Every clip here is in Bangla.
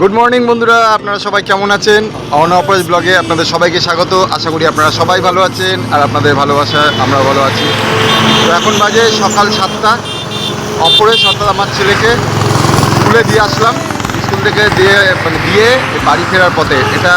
গুড মর্নিং বন্ধুরা। আপনারা সবাই কেমন আছেন? অন অপরেজ ব্লগে আপনাদের সবাইকে স্বাগত। আশা করি আপনারা সবাই ভালো আছেন আর আপনাদের ভালোবাসা আমরা ভালো আছি। তো এখন বাজে সকাল সাতটা। অপরেশ অর্থাৎ আমার ছেলেকে স্কুলে দিয়ে আসলাম। স্কুল থেকে দিয়ে মানে দিয়ে বাড়ি ফেরার পথে। এটা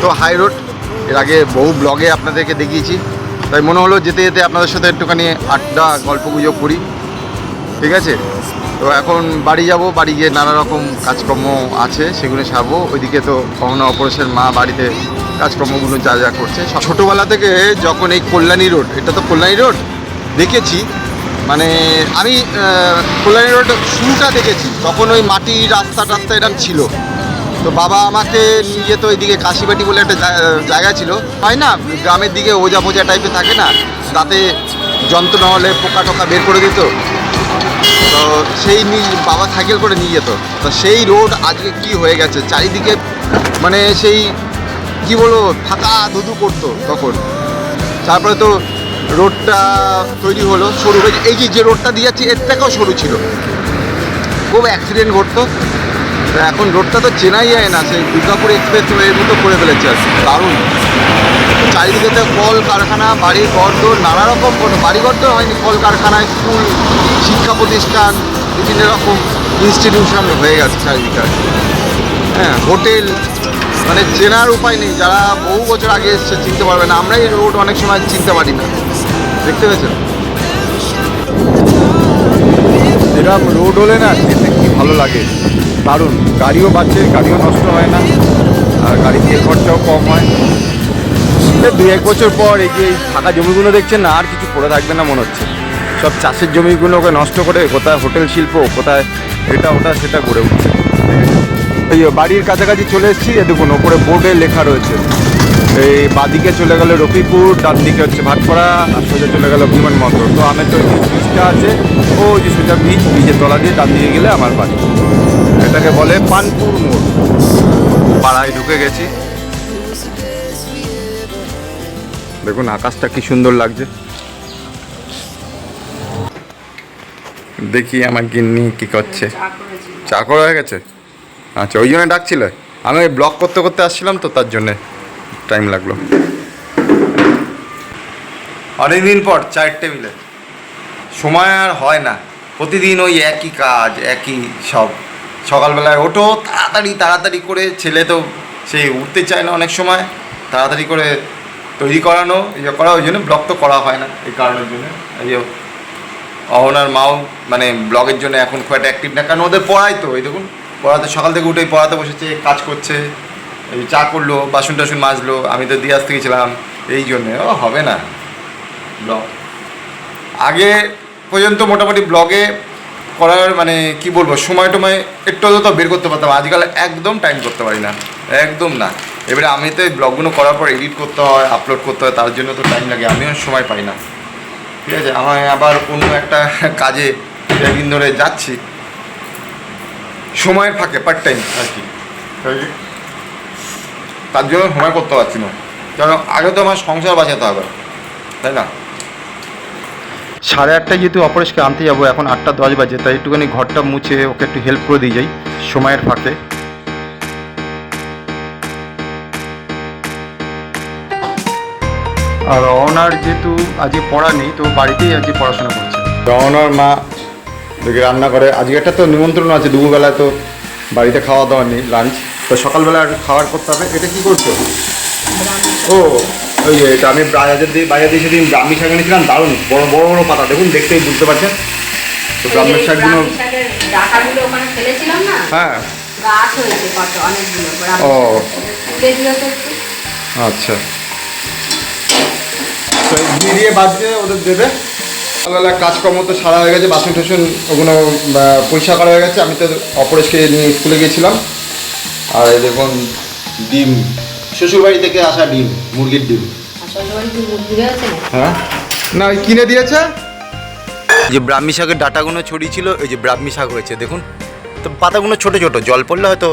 তো হাই রোডের আগে বহু ব্লগে আপনাদেরকে দেখিয়েছি। তাই মনে হলো যেতে যেতে আপনাদের সাথে একটুখানি আড্ডা গল্প গুজব করি। ঠিক আছে? তো এখন বাড়ি যাব, বাড়ি গিয়ে নানা রকম কাজকর্ম আছে, সেগুলো সারবো। ওইদিকে তো কখনো অপারেশন মা বাড়িতে কাজকর্মগুলো যা যা করছে। ছোটোবেলা থেকে যখন এই কল্যাণী রোড, এটা তো কল্যাণী রোড? দেখেছি। মানে আমি কল্যাণী রোড শুরুটা দেখেছি। তখন ওই মাটির রাস্তা টাস্তা এরকম ছিল। তো বাবা আমাকে নিয়ে যেত ওইদিকে কাশিবাটি বলে একটা জায়গা- জায়গা ছিল। হয় না? গ্রামের দিকে ওজা পোজা টাইপের থাকে না? তাতে যন্ত্রণা হলে পোকা টোকা বের করে দিত। তো সেই বাবা সাইকেল করে নিয়ে যেত। তো সেই রোড আজকে কি হয়ে গেছে? চারিদিকে মানে সেই, কি বলব, ফাঁকা ধুধু করতো তখন। তারপরে তো রোডটা তৈরি হলো সরু। হয়ে এই যে যে রোডটা দিয়ে যাচ্ছে, এর থেকেও সরু ছিল। খুব অ্যাক্সিডেন্ট ঘটতো। এখন রোডটা তো চেনাই যায় না। সেই দুর্গাপুর এক্সপ্রেস এর মতো করে ফেলেছে আর। দারুণ। চারিদিকে তো কল কারখানা, বাড়ি ঘর তো নানা রকম বাড়ি তো হয়নি, কল কারখানা স্কুল, শিক্ষা প্রতিষ্ঠান, বিভিন্ন রকম ইনস্টিটিউশন হয়ে গেছে চারিদিকে হ্যাঁ হোটেল মানে চেনার উপায় নেই, যারা বহু বছর আগে এসছে চিনতে পারবে না, আমরাই রোড অনেক সময় চিনতে পারি না। দেখতে পেয়েছেন এরকম রোড হলে না যেতে কি ভালো লাগে? দারুণ। গাড়িও বাঁচে, গাড়িও নষ্ট হয় না, আর গাড়ির তেল খরচাও কম হয়। দুই এক বছর পর এই যে ফাঁকা জমিগুলো দেখছেন না, আর কিছু পড়ে থাকবে না মনে হচ্ছে। সব চাষের জমিগুলোকে নষ্ট করে কোথায় হোটেল শিল্প, কোথায় এটা ওটা সেটা গড়ে উঠছে। এই বাড়ির কাছাকাছি চলে এসেছি, এ দেখুন, ওপরে বোর্ডে লেখা রয়েছে। এই বাদিকে চলে গেল রফিপুর ডান দিকে হচ্ছে ভাটপাড়া, আর সোজা চলে গেল বিমান মন্ত্র তো আমি তো যে ব্রিজটা আছে, ও যে সোজা ব্রিজ, ব্রিজের তলা দিয়ে ডান দিকে গেলে আমার বাড়ি। এটাকে বলে পানপুর মোড়। পাড়ায় ঢুকে গেছি। দেখুন আকাশটা কি সুন্দর লাগছে। দেখি আমার গিন্নি কি করছে। চা করা হয়ে গেছে? আচ্ছা ওই জন্য ডাকছিলে? আমি ব্লগ করতে করতে আসছিলাম তো, তার জন্যে টাইম লাগল। অনেকদিন পর চায়ের টেবিলে। সময় আর হয় না। প্রতিদিন ওই একই কাজ, একই সব। সকালবেলায় ওঠো, তাড়াতাড়ি তাড়াতাড়ি করে ছেলে তো সেই উঠতে চায় না অনেক সময়। তাড়াতাড়ি করে তৈরি করানো ইয়ে করা, ওই জন্য ব্লগ তো করা হয় না, এই কারণের জন্য। এই যে অহনার মাও মানে ব্লগের জন্য এখন খুব একটা অ্যাক্টিভ না, কারণ ওদের পড়াই তো, এই দেখুন, পড়াতে, সকাল থেকে উঠেই পড়াতে বসেছে, কাজ করছে, এই চা করল, বাসন টাসন মাজলো, আমি তো দিয়ে আসতে গেছিলাম এই জন্যে, ও হবে না ব্লগ আগে পর্যন্ত মোটামুটি ব্লগে করার মানে কি বলব সময় টময় একটু তো বের করতে পারতাম, আজকাল একদম টাইম করতে পারি না, একদম না। এবারে আমি তো এই ব্লগগুলো করার পর এডিট করতে হয় আপলোড করতে হয়, তার জন্য তো টাইম লাগে, আমিও সময় পাই না। ঠিক আছে আমি আবার অন্য একটা কাজে একদিন ধরে যাচ্ছি। সময়ের ফাঁকে পার্ট টাইম আর কি। তার জন্য সময় করতে পারছি না। কারণ আগে তো আমার সংসার বাঁচাতে হবে, তাই না? সাড়ে আটটায় যেহেতু অপরেশকে আনতে যাব, এখন আটটা দশ বাজে, তাই একটুখানি ঘরটা মুছে ওকে একটু হেল্প করে দিয়ে যাই, সময়ের ফাঁকে। আর রওনার যেহেতু আজকে পড়া নেই তো বাড়িতেই আজকে পড়াশোনা করছে। রওনার মা দেখে রান্না করে। আজকে একটা তো নিমন্ত্রণ আছে দুপুরবেলায় তো বাড়িতে খাওয়া দাওয়া নেই লাঞ্চ তো সকালবেলা আর খাবার করতে হবে। এটা কি করছ? ও ওই যে এটা আমি বাজার দিয়ে বাজার দিয়ে সেদিন ব্রাহ্মী শাক এনেছিলাম দারুণ। বড় বড় বড় পাতা দেখুন দেখতেই বুঝতে পারছেন। তো ব্রাহ্মী শাকগুলো হ্যাঁ। গাছ হয়েছে কত অনেকগুলো ব্রাহ্মী ও। আচ্ছা। তো দিয়ে দিয়ে বাদ ওদের দেবে। সকালবেলা কাজকর্ম তো সারা হয়ে গেছে বাসন টাসন ওগুলো পরিষ্কার করা হয়ে গেছে। আমি তো অপরেশকে নিয়ে স্কুলে গিয়েছিলাম। আর এই দেখুন ডিম। শ্বশুরবাড়ি থেকে আসা ডিম মুরগির ডিম? হ্যাঁ। না ওই কিনে দিয়েছে? যে ব্রাহ্মী শাকের ডাটাগুলো ছড়িয়েছিল এই যে ব্রাহ্মী শাক হয়েছে দেখুন। তো পাতাগুলো ছোট ছোট জল পড়লে হয়তো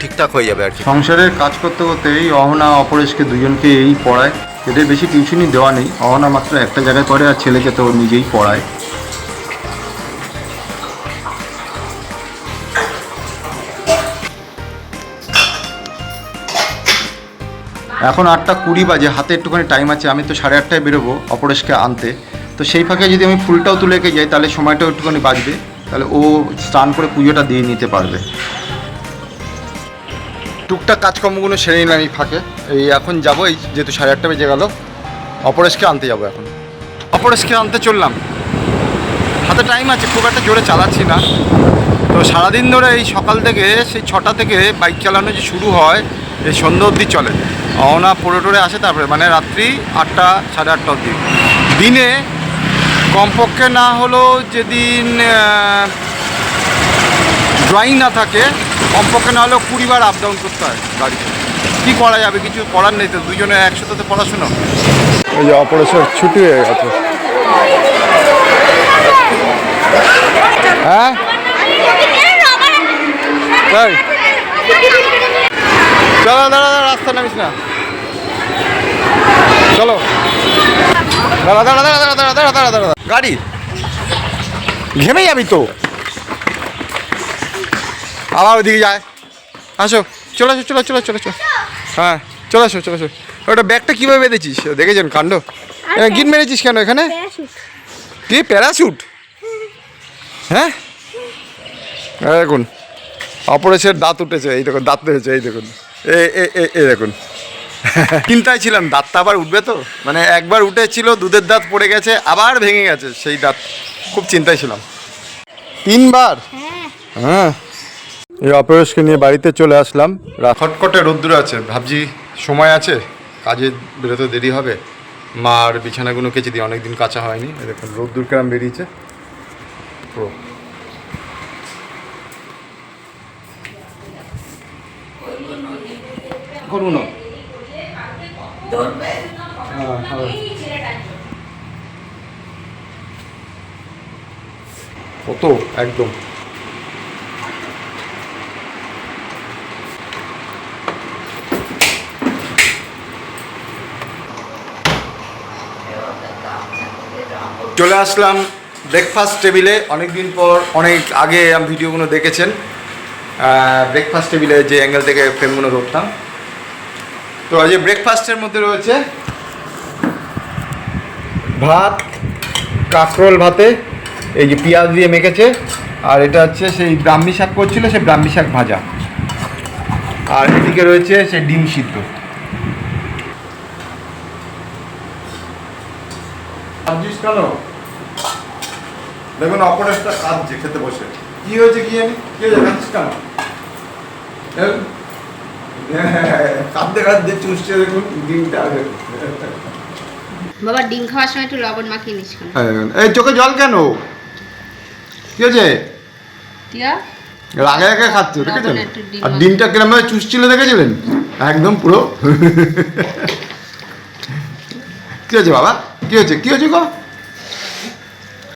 ঠিকঠাক হয়ে যাবে আর কি। সংসারের কাজ করতে করতে এই অহনা অপরেশকে দুজনকে এই পড়ায়। এদের বেশি টিউশনই দেওয়া নেই। অহনা মাত্র একটা জায়গায় পড়ে আর ছেলেকে তো নিজেই পড়ায়। এখন আটটা কুড়ি বাজে, হাতে একটুখানি টাইম আছে, আমি তো সাড়ে আটটায় বেরোবো অপরেশকে আনতে। তো সেই ফাঁকে যদি আমি ফুলটাও তুলে যাই, তাহলে সময়টাও একটুখানি বাঁচবে। তাহলে ও স্নান করে পুজোটা দিয়ে নিতে পারবে। টুকটাক কাজকর্মগুলো সেরে নিলাম এই ফাঁকে। এই এখন যাব, এই যেহেতু সাড়ে আটটা বেজে গেল। অপরেশকে আনতে যাব এখন। অপরেশকে আনতে চললাম। হাতে টাইম আছে, খুব একটা জোরে চালাচ্ছি না। তো সারাদিন ধরে এই সকাল থেকে, সেই ছটা থেকে বাইক চালানো যে শুরু হয় এই সন্ধ্যা অবধি চলে। অহনা পড়ে টোরে আসে, তারপরে মানে রাত্রি আটটা, সাড়ে আটটা অবধি। দিনে কমপক্ষে না হলেও যেদিন ড্রয়িং না থাকে কমপক্ষে না হলেও কুড়ি বার আপ ডাউন করতে হয় গাড়িতে। কী করা যাবে কিছু করার নেই তো, দুজনে একসাথে তো পড়াশুনো। ওই যে অপারেশন ছুটি হয়ে গেছে। হ্যাঁ? তাই? চলো দাঁড়া দাঁড়া, রাস্তা নামিস না। চলো। দাঁড়া দাঁড়া দাঁড়া দাঁড়া দাঁড়া দাঁড়া দাঁড়া দাঁড়া গাড়ি? ঘেমে যাবি তো। আবার ওদিকে যায়। আসো চলে আসো চলো চলো চলো চলো হ্যাঁ চলে আসো চলে আসো। ওটা ব্যাগটা কীভাবে বেঁধেছিস? দেখেছেন কাণ্ড? গিট মেরেছিস কেন এখানে? কি প্যারাশুট? হ্যাঁ? দেখুন অপরেশের দাঁত উঠেছে এই দেখুন দাঁত উঠেছে এই দেখুন। এ এ দেখুন। চিন্তায় ছিলাম দাঁতটা আবার উঠবে তো? মানে একবার উঠেছিল দুধের দাঁত পড়ে গেছে আবার ভেঙে গেছে সেই দাঁত। খুব চিন্তায় ছিলাম। তিনবার? হ্যাঁ। এই অপরেশকে নিয়ে বাড়িতে চলে আসলাম। খটখটে রোদ্দুর আছে। ভাবছি সময় আছে, কাজে বেরোতে দেরি হবে। মার বিছানাগুলো কেচে দিই অনেকদিন কাঁচা হয়নি। দেখুন, রোদ্দুর কেরাম বেরিয়েছে। পুরো। করুন কত? একদম। চলে আসলাম ব্রেকফাস্ট টেবিলে অনেক দিন পর, অনেক আগে ভিডিওগুলো দেখেছেন। ব্রেকফাস্ট টেবিলে যে অ্যাঙ্গেল থেকে ফ্রেমগুলো ধরতাম। তো আজ ব্রেকফাস্টের মধ্যে রয়েছে ভাত, কাঁকরোল ভাতে, এই যে পেঁয়াজ দিয়ে মেখেছে। আর এটা হচ্ছে সেই ব্রাহ্মী শাক করছিল, সেই ব্রাহ্মী শাক ভাজা। আর এদিকে রয়েছে সেই ডিম সিদ্ধ। কেন? দেখুন অপরেশটা কাঁদছে খেতে বসে। কি হয়েছে কি জানি? কি হয়েছে কাঁদছিস কেন? হ্যাঁ, কাঁদতে কাঁদতে চুষছে দেখুন ডিমটা। বাবা ডিম খাওয়ার সময় একটু লবণ মাখিয়ে নিস হ্যাঁ, এই চোখে জল কেন? কি হয়েছে? টিয়া? রাগে রাগে খাচ্ছে দেখেছেন আর ডিমটা কিরম ভাবে চুষছিল দেখেছিলেন? একদম পুরো। কি হয়েছে বাবা? কি হয়েছে? কি হয়েছে গো?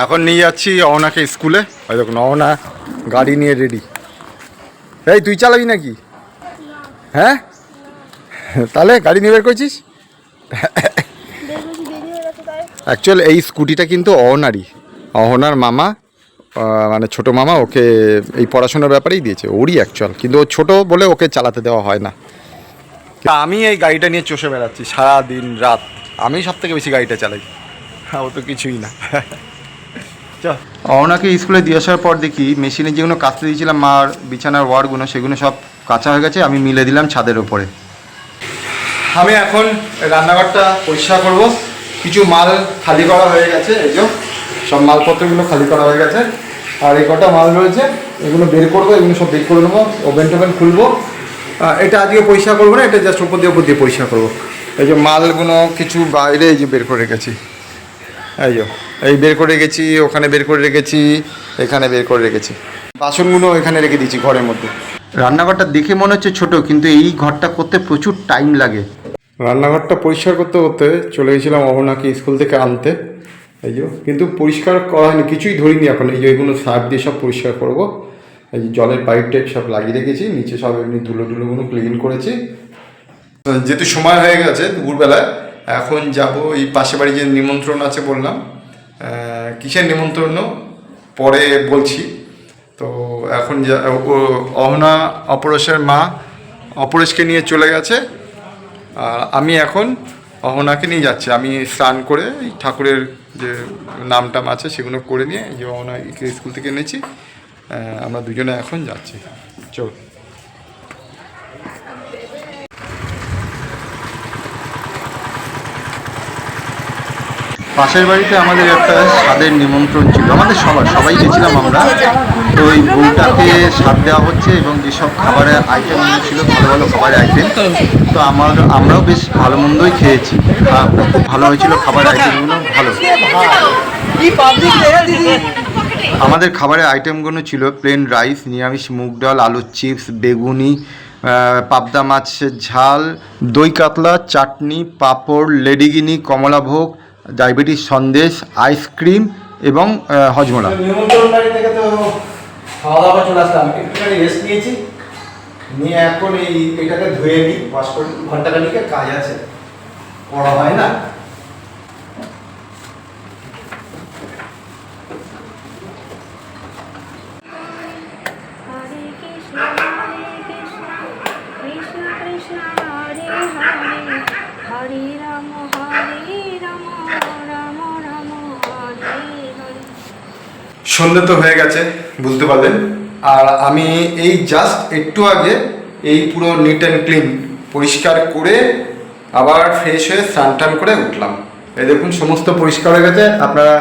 এখন নিয়ে যাচ্ছি অহনাকে স্কুলে। ওই দেখুন, অহনা গাড়ি নিয়ে রেডি এই, তুই চালাবি নাকি? হ্যাঁ? তাহলে গাড়ি নিয়ে বের করছিস? অ্যাকচুয়াল এই স্কুটিটা কিন্তু অহনারই। অহনার মামা মানে ছোট মামা ওকে এই পড়াশোনার ব্যাপারেই দিয়েছে, ওরই অ্যাকচুয়াল কিন্তু ও ছোটো বলে ওকে চালাতে দেওয়া হয় না। আমি এই গাড়িটা নিয়ে চষে বেড়াচ্ছি সারা দিন রাত। আমি সব থেকে বেশি গাড়িটা চালাই। ও তো কিছুই না। অহনাকে স্কুলে দিয়ে আসার পর দেখি মেশিনে যেগুলো কাচতে দিয়েছিলাম মার, বিছানার ওয়ারগুলো সেগুলো সব কাঁচা হয়ে গেছে, আমি মিলে দিলাম ছাদের ওপরে। আমি এখন রান্নাঘরটা পরিষ্কার করব। কিছু মাল খালি করা হয়ে গেছে, এই যে সব মালপত্রগুলো খালি করা হয়ে গেছে। আর এই কটা মাল রয়েছে, এগুলো বের করব, এগুলো সব বের করে নেব, ওভেন টোভেন খুলবো। এটা আজকে পরিষ্কার করব না, এটা জাস্ট উপর দিয়ে উপর দিয়ে পরিষ্কার করব। এই যে মালগুলো কিছু বাইরে এই যে বের করে রেখেছি। এই যে। এই বের করে রেখেছি ওখানে বের করে রেখেছি এখানে বের করে রেখেছি। বাসনগুলো এখানে রেখে দিয়েছি ঘরের মধ্যে। রান্নাঘরটা দেখে মনে হচ্ছে ছোট কিন্তু এই ঘরটা করতে প্রচুর টাইম লাগে। রান্নাঘরটা পরিষ্কার করতে করতে চলে গেছিলাম অহনাকে স্কুল থেকে আনতে। এই যে কিন্তু পরিষ্কার করা হয়নি কিছুই ধরিনি এখন। এই যে এগুলো সার্ফ দিয়ে সব পরিষ্কার করব। এই যে জলের পাইপ টাইপ সব লাগিয়ে রেখেছি নিচে সব এমনি ধুলো ধুলোগুলো ক্লিন করেছি। যেহেতু সময় হয়ে গেছে দুপুরবেলায় এখন যাব এই পাশে বাড়ি যে নিমন্ত্রণ আছে বললাম কিসের নিমন্ত্রণ? পরে বলছি। তো এখন অহনা অপরেশের মা অপরেশকে নিয়ে চলে গেছে। আমি এখন অহনাকে নিয়ে যাচ্ছি। আমি স্নান করে ঠাকুরের যে নাম টাম আছে সেগুলো করে নিয়ে যে অহনা স্কুল থেকে এনেছি। আমরা দুজনে এখন যাচ্ছি। চল পাশের বাড়িতে আমাদের একটা স্বাদের নিমন্ত্রণ ছিল। আমাদের সবার, সবাই গেছিলাম আমরা। তো ওই বউটাকে স্বাদ দেওয়া হচ্ছে এবং যেসব খাবারের আইটেম ছিল, ভালো ভালো খাবারের আইটেম তো আমার, আমরাও বেশ ভালো মন্দই খেয়েছি। খুব ভালো হয়েছিল খাবারের আইটেমগুলো ভালো। আমাদের খাবারের আইটেমগুলো ছিল প্লেন রাইস নিরামিষ মুগ ডাল, আলুর চিপস বেগুনি পাবদা মাছের ঝাল, দই কাতলা, চাটনি, পাঁপড়, লেডিগিনি, কমলাভোগ ডায়াবেটিস সন্দেশ আইসক্রিম এবং হজমোলা। বাড়ি খাওয়া দাওয়া চলে আসলাম। একটুখানি রেস্ট নিয়েছি। নিয়ে এখন এই এটাকে ধুয়ে নিই। ওয়াশ করে ঘণ্টা খানিকের কাজ আছে। পড়া হয় না। হরে সন্ধে তো হয়ে গেছে, বুঝতে পারলেন। আর আমি এই জাস্ট একটু আগে এই পুরো নিট অ্যান্ড ক্লিন পরিষ্কার করে আবার ফ্রেশ হয়ে স্নান টান করে উঠলাম। এই দেখুন, সমস্ত পরিষ্কার হয়ে গেছে। আপনারা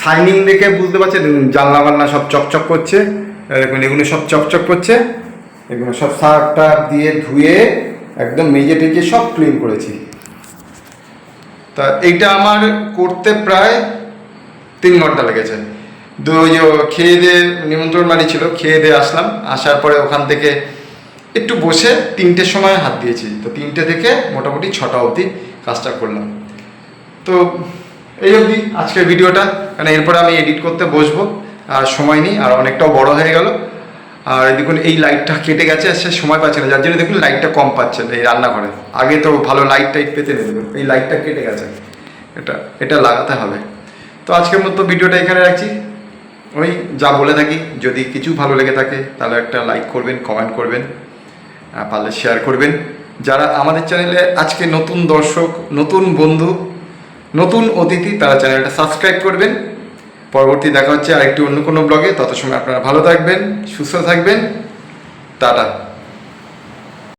সাইনিং দেখে বুঝতে পারছেন জানলা বান্না সব চকচক করছে। দেখুন, এগুলো সব চকচক করছে। এগুলো সব শাকটা দিয়ে ধুয়ে একদম মেজে টেজে সব ক্লিন করেছি। তা এইটা আমার করতে প্রায় তিন ঘণ্টা লেগেছে। ওই খেয়ে দিয়ে নিমন্ত্রণ বাড়ি ছিল, খেয়ে দিয়ে আসলাম। আসার পরে ওখান থেকে একটু বসে তিনটের সময় হাত দিয়েছি। তো তিনটে থেকে মোটামুটি ছটা অবধি কাজটা করলাম। তো এই অবধি আজকের ভিডিওটা, কারণ এরপরে আমি এডিট করতে বসবো, আর সময় নেই, আর অনেকটাও বড় হয়ে গেল। আর দেখুন, এই লাইটটা কেটে গেছে, সে সময় পাচ্ছে না। যার জন্য দেখুন, লাইটটা কম পাচ্ছেন এই রান্নাঘরে। আগে তো ভালো লাইট টাইট পেতে নেই, দেখুন, এই লাইটটা কেটে গেছে। এটা এটা লাগাতে হবে। তো আজকের মতো ভিডিওটা এখানে রাখছি। ওই যা বলে থাকি। যদি কিছু ভালো লেগে থাকে, তাহলে একটা লাইক করবেন কমেন্ট করবেন পারলে শেয়ার করবেন। যারা আমাদের চ্যানেলে আজকে নতুন দর্শক, নতুন বন্ধু, নতুন অতিথি, তারা চ্যানেলটা সাবস্ক্রাইব করবেন। পরবর্তী দেখা হচ্ছে আরেকটি অন্য কোনো ব্লগে তত সময় আপনারা ভালো থাকবেন, সুস্থ থাকবেন। টাটা।